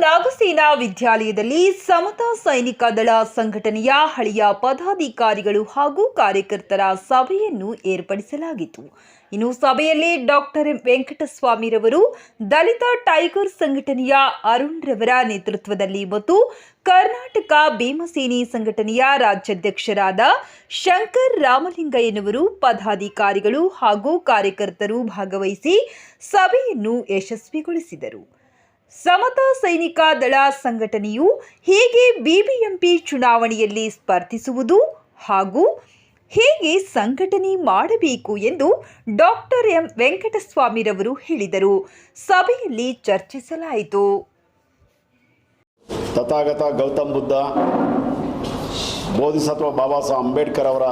ನಾಗಸೇನಾ ವಿದ್ಯಾಲಯದಲ್ಲಿ ಸಮತಾ ಸೈನಿಕ ದಳ ಸಂಘಟನೆಯ ಹಳೆಯ ಪದಾಧಿಕಾರಿಗಳು ಹಾಗೂ ಕಾರ್ಯಕರ್ತರ ಸಭೆಯನ್ನು ಏರ್ಪಡಿಸಲಾಗಿತ್ತು. ಇನ್ನು ಸಭೆಯಲ್ಲಿ ಡಾಕ್ಟರ್ ವೆಂಕಟಸ್ವಾಮಿರವರು, ದಲಿತ ಟೈಗರ್ ಸಂಘಟನೆಯ ಅರುಣ್ ರವರ ನೇತೃತ್ವದಲ್ಲಿ ಮತ್ತು ಕರ್ನಾಟಕ ಭೀಮಸೇನಿ ಸಂಘಟನೆಯ ರಾಜ್ಯಾಧ್ಯಕ್ಷರಾದ ಶಂಕರ್ ರಾಮಲಿಂಗಯ್ಯನವರು ಪದಾಧಿಕಾರಿಗಳು ಹಾಗೂ ಕಾರ್ಯಕರ್ತರು ಭಾಗವಹಿಸಿ ಸಭೆಯನ್ನು ಯಶಸ್ವಿಗೊಳಿಸಿದರು. ಸಮತಾ ಸೈನಿಕ ದಳ ಸಂಘಟನೆಯು ಹೇಗೆ ಬಿಬಿಎಂಪಿ ಚುನಾವಣೆಯಲ್ಲಿ ಸ್ಪರ್ಧಿಸುವುದು ಹಾಗೂ ಹೇಗೆ ಸಂಘಟನೆ ಮಾಡಬೇಕು ಎಂದು ಡಾಕ್ಟರ್ ಎಂ ವೆಂಕಟಸ್ವಾಮಿರವರು ಹೇಳಿದರು. ಸಭೆಯಲ್ಲಿ ಚರ್ಚಿಸಲಾಯಿತು. ತಥಾಗತ ಗೌತಮ್ ಬುದ್ಧ, ಬೋಧಿಸತ್ವ ಬಾಬಾ ಸಾಹೇಬ್ ಅಂಬೇಡ್ಕರ್ ಅವರ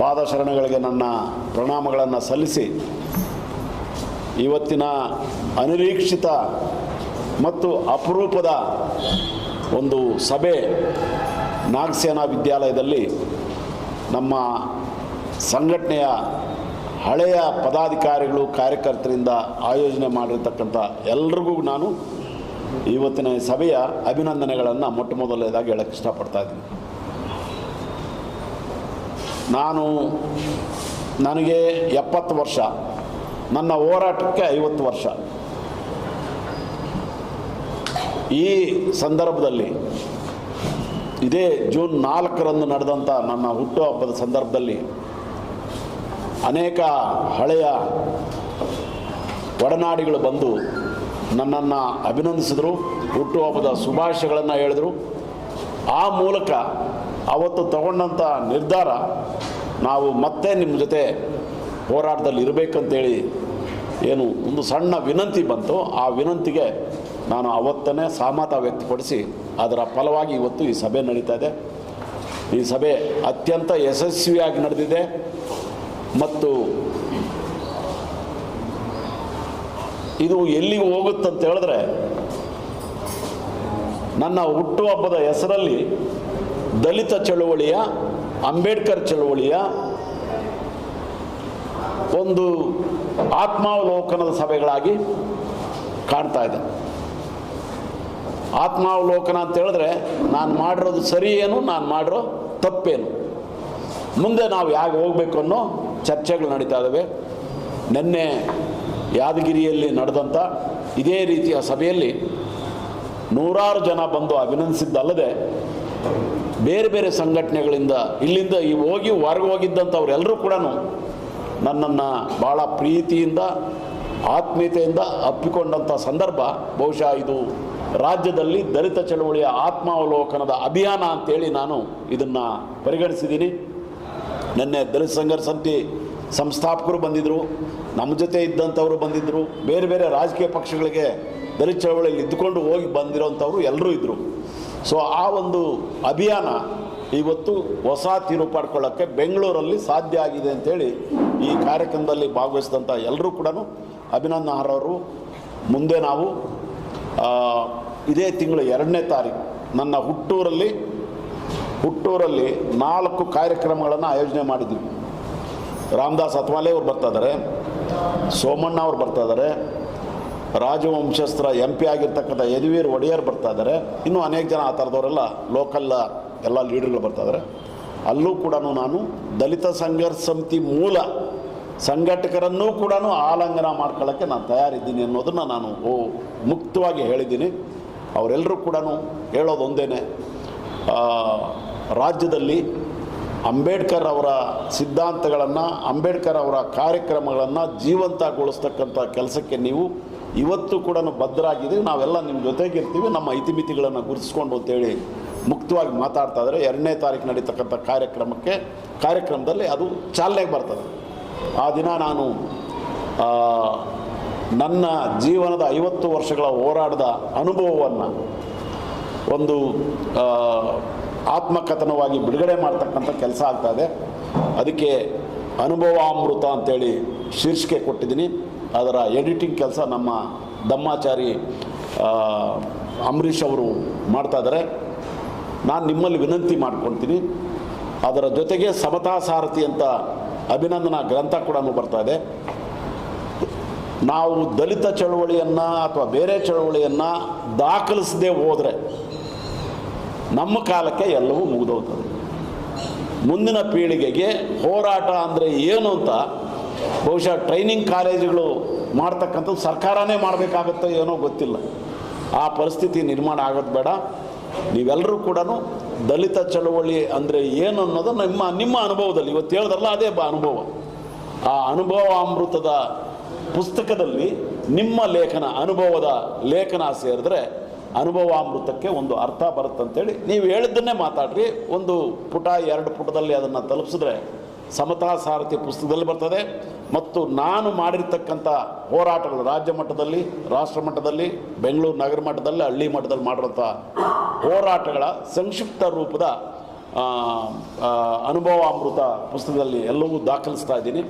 ಪಾದಶರಣಗಳಿಗೆ ನನ್ನ ಪ್ರಣಾಮಗಳನ್ನು ಸಲ್ಲಿಸಿ ಇವತ್ತಿನ ಅನಿರೀಕ್ಷಿತ ಮತ್ತು ಅಪರೂಪದ ಒಂದು ಸಭೆ ನಾಗಸೇನಾ ವಿದ್ಯಾಲಯದಲ್ಲಿ ನಮ್ಮ ಸಂಘಟನೆಯ ಹಳೆಯ ಪದಾಧಿಕಾರಿಗಳು, ಕಾರ್ಯಕರ್ತರಿಂದ ಆಯೋಜನೆ ಮಾಡಿರ್ತಕ್ಕಂಥ ಎಲ್ರಿಗೂ ನಾನು ಇವತ್ತಿನ ಸಭೆಯ ಅಭಿನಂದನೆಗಳನ್ನು ಮೊಟ್ಟ ಮೊದಲನೇದಾಗಿ ಹೇಳಕ್ಕೆ ಇಷ್ಟಪಡ್ತಾ ಇದ್ದೀನಿ. ನಾನು ನನಗೆ ಎಪ್ಪತ್ತು ವರ್ಷ. ನನ್ನ ಹೋರಾಟಕ್ಕೆ ಐವತ್ತು ವರ್ಷ. ಈ ಸಂದರ್ಭದಲ್ಲಿ, ಇದೇ ಜೂನ್ ನಾಲ್ಕರಂದು ನಡೆದಂಥ ನನ್ನ ಹುಟ್ಟುಹಬ್ಬದ ಸಂದರ್ಭದಲ್ಲಿ ಅನೇಕ ಹಳೆಯ ಒಡನಾಡಿಗಳು ಬಂದು ನನ್ನನ್ನು ಅಭಿನಂದಿಸಿದರು ಹುಟ್ಟುಹಬ್ಬದ ಶುಭಾಶಯಗಳನ್ನು ಹೇಳಿದರು. ಆ ಮೂಲಕ ಅವತ್ತು ತಗೊಂಡಂಥ ನಿರ್ಧಾರ ನಾವು ಮತ್ತೆ ನಿಮ್ಮ ಜೊತೆ ಹೋರಾಟದಲ್ಲಿ ಇರಬೇಕಂತೇಳಿ ಏನು ಒಂದು ಸಣ್ಣ ವಿನಂತಿ ಬಂತು. ಆ ವಿನಂತಿಗೆ ನಾನು ಅವತ್ತನೇ ಸಹಮತ ವ್ಯಕ್ತಪಡಿಸಿ ಅದರ ಫಲವಾಗಿ ಇವತ್ತು ಈ ಸಭೆ ನಡೀತಾ ಇದೆ. ಈ ಸಭೆ ಅತ್ಯಂತ ಯಶಸ್ವಿಯಾಗಿ ನಡೆದಿದೆ. ಮತ್ತು ಇದು ಎಲ್ಲಿಗೆ ಹೋಗುತ್ತಂತ ಹೇಳಿದ್ರೆ ನನ್ನ ಹುಟ್ಟುಹಬ್ಬದ ಹೆಸರಲ್ಲಿ ದಲಿತ ಚಳುವಳಿಯ, ಅಂಬೇಡ್ಕರ್ ಚಳುವಳಿಯ ಒಂದು ಆತ್ಮಾವಲೋಕನದ ಸಭೆಗಳಾಗಿ ಕಾಣ್ತಾ ಇದೆ. ಆತ್ಮಾವಲೋಕನ ಅಂತ ಹೇಳಿದ್ರೆ ನಾನು ಮಾಡಿರೋದು ಸರಿ ಏನು ನಾನು ಮಾಡಿರೋ ತಪ್ಪೇನು? ಮುಂದೆ ನಾವು ಯಾಕೆ ಹೋಗಬೇಕು ಅನ್ನೋ ಚರ್ಚೆಗಳು ನಡೀತಾ ಇದ್ದಾವೆ ನಿನ್ನೆ ಯಾದಗಿರಿಯಲ್ಲಿ ನಡೆದಂಥ ಇದೇ ರೀತಿಯ ಸಭೆಯಲ್ಲಿ ನೂರಾರು ಜನ ಬಂದು ಅಭಿನಂದಿಸಿದ್ದಲ್ಲದೆ ಬೇರೆ ಬೇರೆ ಸಂಘಟನೆಗಳಿಂದ ಇಲ್ಲಿಂದ ಈ ಹೋಗಿ ಹೊರಗೆ ಹೋಗಿದ್ದಂಥವ್ರೆಲ್ಲರೂ ಕೂಡ ನನ್ನನ್ನು ಭಾಳ ಪ್ರೀತಿಯಿಂದ, ಆತ್ಮೀಯತೆಯಿಂದ ಅಪ್ಪಿಕೊಂಡಂಥ ಸಂದರ್ಭ, ಬಹುಶಃ ಇದು ರಾಜ್ಯದಲ್ಲಿ ದಲಿತ ಚಳವಳಿಯ ಆತ್ಮಾವಲೋಕನದ ಅಭಿಯಾನ ಅಂತೇಳಿ ನಾನು ಇದನ್ನು ಪರಿಗಣಿಸಿದ್ದೀನಿ. ನಿನ್ನೆ ದಲಿತ ಸಂಘರ್ಷ ಸಮಿತಿ ಸಂಸ್ಥಾಪಕರು ಬಂದಿದ್ದರು ನಮ್ಮ ಜೊತೆ ಇದ್ದಂಥವರು ಬಂದಿದ್ದರು ಬೇರೆ ಬೇರೆ ರಾಜಕೀಯ ಪಕ್ಷಗಳಿಗೆ ದಲಿತ ಚಳವಳಿಯಲ್ಲಿ ಇದ್ದುಕೊಂಡು ಹೋಗಿ ಬಂದಿರೋಂಥವ್ರು ಎಲ್ಲರೂ ಇದ್ದರು ಸೊ ಆ ಒಂದು ಅಭಿಯಾನ ಇವತ್ತು ಹೊಸ ತೀರು ಪಡ್ಕೊಳ್ಳೋಕ್ಕೆ ಬೆಂಗಳೂರಲ್ಲಿ ಸಾಧ್ಯ ಆಗಿದೆ ಅಂತೇಳಿ ಈ ಕಾರ್ಯಕ್ರಮದಲ್ಲಿ ಭಾಗವಹಿಸಿದಂಥ ಎಲ್ಲರೂ ಕೂಡ ಅಭಿನಂದನಾರ್ಹರು. ಮುಂದೆ ನಾವು ಇದೇ ತಿಂಗಳು ಎರಡನೇ ತಾರೀಕು ನನ್ನ ಹುಟ್ಟೂರಲ್ಲಿ ಹುಟ್ಟೂರಲ್ಲಿ ನಾಲ್ಕು ಕಾರ್ಯಕ್ರಮಗಳನ್ನು ಆಯೋಜನೆ ಮಾಡಿದ್ವಿ. ರಾಮದಾಸ್ ಅತ್ವಾಲೆ ಅವರು ಬರ್ತಾ ಇದ್ದಾರೆ ಸೋಮಣ್ಣ ಅವ್ರು ಬರ್ತಾ ಇದ್ದಾರೆ ರಾಜವಂಶಸ್ತ್ರ ಎಂ ಪಿ ಆಗಿರ್ತಕ್ಕಂಥ ಯದುವೀರ್ ಒಡೆಯರ್ ಬರ್ತಾ ಇದ್ದಾರೆ ಇನ್ನೂ ಅನೇಕ ಜನ ಆ ಥರದವರೆಲ್ಲ ಲೋಕಲ್ ಎಲ್ಲ ಲೀಡರ್ಗಳು ಬರ್ತಾ ಇದ್ದಾರೆ ಅಲ್ಲೂ ಕೂಡ ನಾನು ದಲಿತ ಸಂಘರ್ಷ ಸಮಿತಿ ಮೂಲ ಸಂಘಟಕರನ್ನೂ ಕೂಡ ಆಲಂಘನ ಮಾಡ್ಕೊಳ್ಳೋಕ್ಕೆ ನಾನು ತಯಾರಿದ್ದೀನಿ ಅನ್ನೋದನ್ನು ನಾನು ಮುಕ್ತವಾಗಿ ಹೇಳಿದ್ದೀನಿ. ಅವರೆಲ್ಲರೂ ಕೂಡ ಹೇಳೋದು ಒಂದೇನೆ ಆ, ರಾಜ್ಯದಲ್ಲಿ ಅಂಬೇಡ್ಕರ್ ಅವರ ಸಿದ್ಧಾಂತಗಳನ್ನು ಅಂಬೇಡ್ಕರ್ ಅವರ ಕಾರ್ಯಕ್ರಮಗಳನ್ನು ಜೀವಂತಗೊಳಿಸ್ತಕ್ಕಂಥ ಕೆಲಸಕ್ಕೆ ನೀವು ಇವತ್ತು ಕೂಡ ಬದ್ಧರಾಗಿದ್ದೀವಿ ನಾವೆಲ್ಲ ನಿಮ್ಮ ಜೊತೆಗಿರ್ತೀವಿ. ನಮ್ಮ ಇತಿಮಿತಿಗಳನ್ನು ಗುರುತಿಸ್ಕೊಂಡು ಅಂತೇಳಿ ಮುಕ್ತವಾಗಿ ಮಾತಾಡ್ತಾ ಇದ್ದಾರೆ. ಎರಡನೇ ತಾರೀಕು ನಡೀತಕ್ಕಂಥ ಕಾರ್ಯಕ್ರಮಕ್ಕೆ, ಕಾರ್ಯಕ್ರಮದಲ್ಲಿ ಅದು ಚಾಲನೆಗೆ ಬರ್ತದೆ. ಆ ದಿನ ನಾನು ನನ್ನ ಜೀವನದ ಐವತ್ತು ವರ್ಷಗಳ ಹೋರಾಟದ ಅನುಭವವನ್ನು ಒಂದು ಆತ್ಮಕಥನವಾಗಿ ಬಿಡುಗಡೆ ಮಾಡ್ತಕ್ಕಂಥ ಕೆಲಸ ಆಗ್ತಾ ಇದೆ. ಅದಕ್ಕೆ ಅನುಭವಾಮೃತ ಅಂತೇಳಿ ಶೀರ್ಷಿಕೆ ಕೊಟ್ಟಿದ್ದೀನಿ. ಅದರ ಎಡಿಟಿಂಗ್ ಕೆಲಸ ನಮ್ಮ ದಮ್ಮಾಚಾರಿ ಅಂಬರೀಷ್ ಅವರು ಮಾಡ್ತಾ ಇದ್ದಾರೆ. ನಾನು ನಿಮ್ಮಲ್ಲಿ ವಿನಂತಿ ಮಾಡ್ಕೊತೀನಿ ಅದರ ಜೊತೆಗೆ ಸಮತಾ ಸಾರಥಿ ಅಂತ ಅಭಿನಂದನಾ ಗ್ರಂಥ ಕೂಡ ಬರ್ತಾ ಇದೆ. ನಾವು ದಲಿತ ಚಳುವಳಿಯನ್ನು ಅಥವಾ ಬೇರೆ ಚಳವಳಿಯನ್ನು ದಾಖಲಿಸದೆ ಹೋದರೆ ನಮ್ಮ ಕಾಲಕ್ಕೆ ಎಲ್ಲವೂ ಮುಗಿದೋಗ್ತದೆ. ಮುಂದಿನ ಪೀಳಿಗೆಗೆ ಹೋರಾಟ ಅಂದರೆ ಏನು ಅಂತ ಬಹುಶಃ ಟ್ರೈನಿಂಗ್ ಕಾಲೇಜುಗಳು ಮಾಡ್ತಕ್ಕಂಥದ್ದು ಸರ್ಕಾರನೇ ಮಾಡಬೇಕಾಗತ್ತೋ ಏನೋ ಗೊತ್ತಿಲ್ಲ. ಆ ಪರಿಸ್ಥಿತಿ ನಿರ್ಮಾಣ ಆಗೋದು ಬೇಡ. ನೀವೆಲ್ಲರೂ ಕೂಡ ದಲಿತ ಚಳವಳಿ ಅಂದರೆ ಏನು ಅನ್ನೋದು ನಿಮ್ಮ ನಿಮ್ಮ ಅನುಭವದಲ್ಲಿ, ಇವತ್ತು ಹೇಳಿದ್ರಲ್ಲ ಅದೇ ಬ ಅನುಭವ. ಆ ಅನುಭವ ಅಮೃತದ ಪುಸ್ತಕದಲ್ಲಿ ನಿಮ್ಮ ಲೇಖನ, ಅನುಭವದ ಲೇಖನ ಸೇರಿದ್ರೆ ಅನುಭವಾಮೃತಕ್ಕೆ ಒಂದು ಅರ್ಥ ಬರುತ್ತಂತೇಳಿ, ನೀವು ಹೇಳಿದ್ದನ್ನೇ ಮಾತಾಡ್ರಿ. ಒಂದು ಪುಟ, ಎರಡು ಪುಟದಲ್ಲಿ ಅದನ್ನು ತಲುಪಿಸಿದ್ರೆ ಸಮತಾ ಸಾರಥಿ ಪುಸ್ತಕದಲ್ಲಿ ಬರ್ತದೆ. ಮತ್ತು ನಾನು ಮಾಡಿರ್ತಕ್ಕಂಥ ಹೋರಾಟಗಳು ರಾಜ್ಯ ಮಟ್ಟದಲ್ಲಿ, ರಾಷ್ಟ್ರ ಮಟ್ಟದಲ್ಲಿ, ಬೆಂಗಳೂರು ನಗರ ಮಟ್ಟದಲ್ಲಿ, ಹಳ್ಳಿ ಮಟ್ಟದಲ್ಲಿ ಮಾಡಿರೋಂಥ ಹೋರಾಟಗಳ ಸಂಕ್ಷಿಪ್ತ ರೂಪದ ಅನುಭವ ಅಮೃತ ಪುಸ್ತಕದಲ್ಲಿ ಎಲ್ಲವೂ ದಾಖಲಿಸ್ತಾ ಇದ್ದೀನಿ.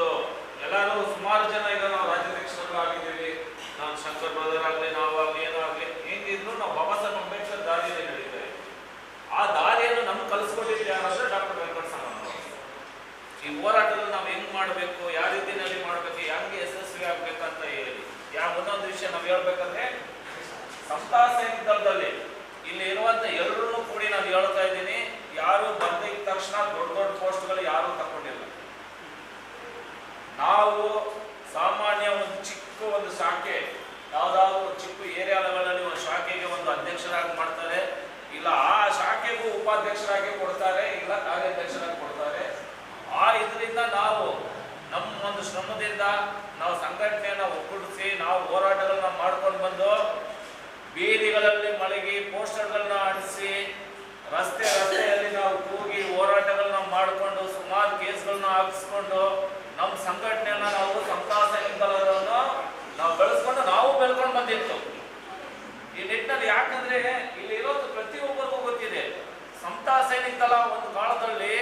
ಇವತ್ತು ಎಲ್ಲರೂ ಸುಮಾರು ಜನ ಈಗ ನಾವು ರಾಜ್ಯಾಧ್ಯಕ್ಷರು ಆಗಿದ್ದೀವಿ ನಾನು ಶಂಕರ್ ಬ್ರದರ್ ಆಗಲಿ ನಾವಾಗಲಿ ಏನಾಗಲಿ ಹೆಂಗಿದ್ರು ನಾವು ಬಾಬಾ ಸಾಹೇಬ್ ಅಂಬೇಡ್ಕರ್ ದಾರಿಯಲ್ಲಿ ನಡೀತೇವೆ ಆ ದಾರಿಯನ್ನು ನಮ್ಗೆ ಕಲಿಸ್ಕೊಟ್ಟಿದ್ದು ಯಾರಂದ್ರೆ ಡಾಕ್ಟರ್ ವೆಂಕಟ ಸಾಮಣ್ಣ ಈ ಹೋರಾಟದಲ್ಲಿ ನಾವು ಹೆಂಗ್ ಮಾಡಬೇಕು, ಯಾವ ರೀತಿಯಲ್ಲಿ ಮಾಡಬೇಕು, ಹೆಂಗೆ ಯಶಸ್ವಿ ಆಗ್ಬೇಕಂತ ಹೇಳಿ. ಯಾವ ಒಂದೊಂದು ವಿಷಯ ನಾವು ಹೇಳ್ಬೇಕಂದ್ರೆ ಸೈನಿಕ ದಳದಲ್ಲಿ ಇಲ್ಲಿ ಇರುವಂತ ಎಲ್ಲರೂ ಕೂಡಿ ನಾನು ಹೇಳ್ತಾ ಇದ್ದೀನಿ, ಯಾರು ಬಂದಿದ ತಕ್ಷಣ ದೊಡ್ಡ ದೊಡ್ಡ ಪೋಸ್ಟ್ಗಳು ಯಾರು ತಗೊಂಡಿಲ್ಲ. ನಾವು ಸಾಮಾನ್ಯ ಒಂದು ಚಿಕ್ಕ ಒಂದು ಶಾಖೆ ಯಾವ್ದಾದ್ರು ಚಿಕ್ಕ ಅಲ್ಲಿ ಒಂದು ಶಾಖೆಗೆ ಒಂದು ಅಧ್ಯಕ್ಷರಾಗಿ ಮಾಡ್ತಾರೆ ಇಲ್ಲ ಆ ಶಾಖೆಗೂ ಉಪಾಧ್ಯಕ್ಷರಾಗಿ ಕೊಡ್ತಾರೆ ಇಲ್ಲ ಕಾರ್ಯಾಧ್ಯಕ್ಷರಾಗಿ ಕೊಡ್ತಾರೆ ಆ ಇದರಿಂದ ನಾವು ನಮ್ಮ ಒಂದು ಶ್ರಮದಿಂದ ನಾವು ಸಂಘಟನೆಯನ್ನ ಒಗ್ಗೂಡಿಸಿ ನಾವು ಹೋರಾಟಗಳನ್ನ ಮಾಡ್ಕೊಂಡು ಬಂದು ಬೀದಿಗಳಲ್ಲಿ ಮಲಗಿ ಪೋಸ್ಟರ್ಗಳನ್ನ ಅಂಟಿಸಿ ರಸ್ತೆ ರಸ್ತೆಯಲ್ಲಿ ನಾವು ಕೂಗಿ ಹೋರಾಟಗಳನ್ನ ಮಾಡಿಕೊಂಡು ಸುಮಾರು ಕೇಸ್ಗಳನ್ನ ಹಾಕಿಸ್ಕೊಂಡು ನಮ್ಮ ಸಂಘಟನೆಯನ್ನ ನಾವು ಸಂತಾ ಸೈನಿಕರನ್ನು ನಾವು ಬೆಳೆಸ್ಕೊಂಡು ನಾವು ಬೆಳ್ಕೊಂಡು ಬಂದಿತ್ತು ನಿಟ್ಟಿನಲ್ಲಿ ಯಾಕಂದ್ರೆ ಇಲ್ಲಿ ಇರೋದು ಪ್ರತಿಯೊಬ್ಬರಿಗೂ ಗೊತ್ತಿದೆ. ಸಮತಾ ಸೈನಿಕ ಒಂದು ಕಾಲದಲ್ಲಿ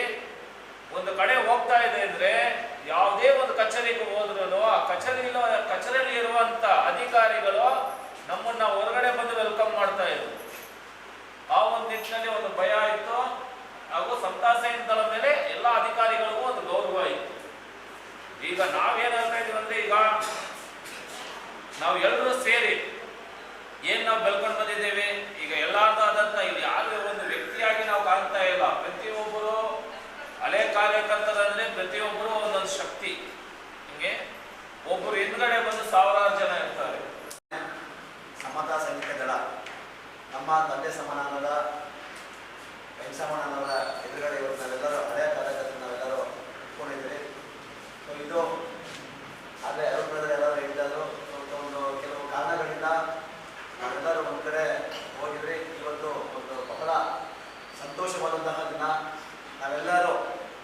ಒಂದು ಕಡೆ ಹೋಗ್ತಾ ಇದೆ ಅಂದ್ರೆ ಯಾವುದೇ ಒಂದು ಕಚೇರಿಗೆ ಹೋದ್ರು ಆ ಕಚೇರಿ ಕಚೇರಿಯಲ್ಲಿ ಇರುವಂತ ಅಧಿಕಾರಿಗಳು ನಮ್ಮನ್ನ ಹೊರಗಡೆ ಬಂದು ವೆಲ್ಕಮ್ ಮಾಡ್ತಾ ಇದ್ರು. ಆ ಒಂದು ನಿಟ್ಟಿನಲ್ಲಿ ಒಂದು ಭಯ ಇತ್ತು. ಹಾಗೂ ಸಮತಾ ಸೈನಿಕ ಮೇಲೆ ಎಲ್ಲ ಅಧಿಕಾರಿಗಳಿಗೂ ಒಂದು ಗೌರವ ಇತ್ತು. ಈಗ ನಾವೇನ್ ಹೇಳ್ತಾ ಇದೀವಿ ಅಂದ್ರೆ ಈಗ ನಾವು ಎಲ್ಲರೂ ಸೇರಿ ಏನ್ ನಾವು ಬೆಳ್ಕೊಂಡು ಬಂದಿದ್ದೇವೆ? ಈಗ ಎಲ್ಲಾರ್ದಾದಂತ ಇಲ್ಲಿ ಯಾವುದೇ ಒಂದು ವ್ಯಕ್ತಿಯಾಗಿ ನಾವು ಕಾಣ್ತಾ ಇಲ್ಲ. ಪ್ರತಿಯೊಬ್ಬರು ಹಳೆ ಕಾರ್ಯಕರ್ತರಂದ್ರೆ ಪ್ರತಿಯೊಬ್ಬರು ಒಂದೊಂದು ಶಕ್ತಿ. ಹಿಂಗೆ ಒಬ್ಬರು ಹಿಂದ್ಗಡೆ ಬಂದು ಸಾವಿರಾರು ಜನ ಇರ್ತಾರೆ. ಸಮತಾ ಸೈನಿಕ ದಳ. ನಮ್ಮ ತಂದೆ ಸಮಾನದ ಸಮಾನದ ಎದುರುಗಡೆ ಇವರು ನಾವೆಲ್ಲರೂ ಹಳೆಯ ಕಾರ್ಯಕರ್ತರು ನಾವೆಲ್ಲರೂ ಇಟ್ಕೊಂಡಿದ್ದೀವಿ ಸೊ ಇದು, ಆದರೆ ಅರುಣ್ ಎಲ್ಲರೂ ಹೇಳಿದ್ರು ಒಂದು ಕೆಲವು ಕಾರಣಗಳಿಂದ ನಾವೆಲ್ಲರೂ ಒಂದು ಕಡೆ ಹೋಗಿದ್ವಿ ಇವತ್ತು ಒಂದು ಬಹಳ ಸಂತೋಷವಾದಂತಹ ದಿನ. ನಾವೆಲ್ಲರೂ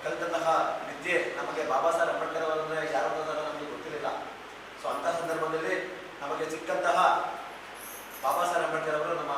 ಕಲಿತಂತಹ ವಿದ್ಯೆ ನಮಗೆ ಬಾಬಾ ಸಾಹೇಬ್ ಅಂಬೇಡ್ಕರ್ ಅವರಂದ್ರೆ ಯಾರು ನಮಗೆ ಗೊತ್ತಿರಲಿಲ್ಲ. ಸೊ ಅಂತ ಸಂದರ್ಭದಲ್ಲಿ ನಮಗೆ ಸಿಕ್ಕಂತಹ ಬಾಬಾ ಸಾಹೇಬ್ ಅಂಬೇಡ್ಕರ್ ಅವರು ನಮ್ಮ